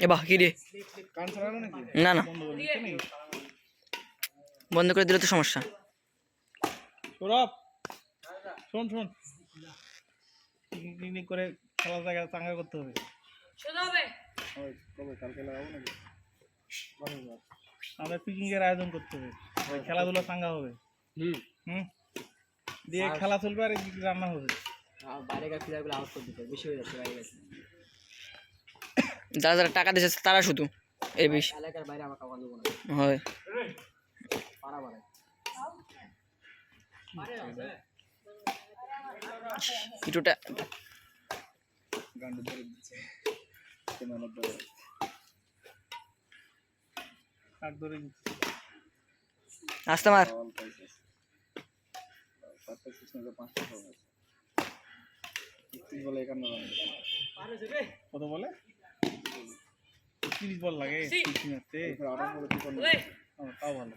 এ বাহ কি রে না না। বন্ধ করে দিলে তো সমস্যা। সৌরভ শোন শোন। পিকনিক টিকনিক করে খেলার জায়গা চাঙ্গা করতে হবে। ওই, কবে কালকে লাগাবো নাকি? আমরা পিকনিকের আয়োজন করতে হবে। ওই খেলাধুলা চাঙ্গা হবে। হুম। হুম? দিয়ে খেলা চলবে আর রান্না হবে। বাইরেকার প্লেয়ারগুলো আউট করে দিতে হবে। বেশি হয়ে যাচ্ছে বাইরে গেছে। যারা যারা টাকা দিয়েছে তারা শুধু এই না হয়। আসতে মার। সওয়াল পাইছে চারটা সিস্টেমে পাঁচটা হবে তিরিশ বলে একান্ন রান কত বলে তিরিশ বল লাগে। তাও ভালো।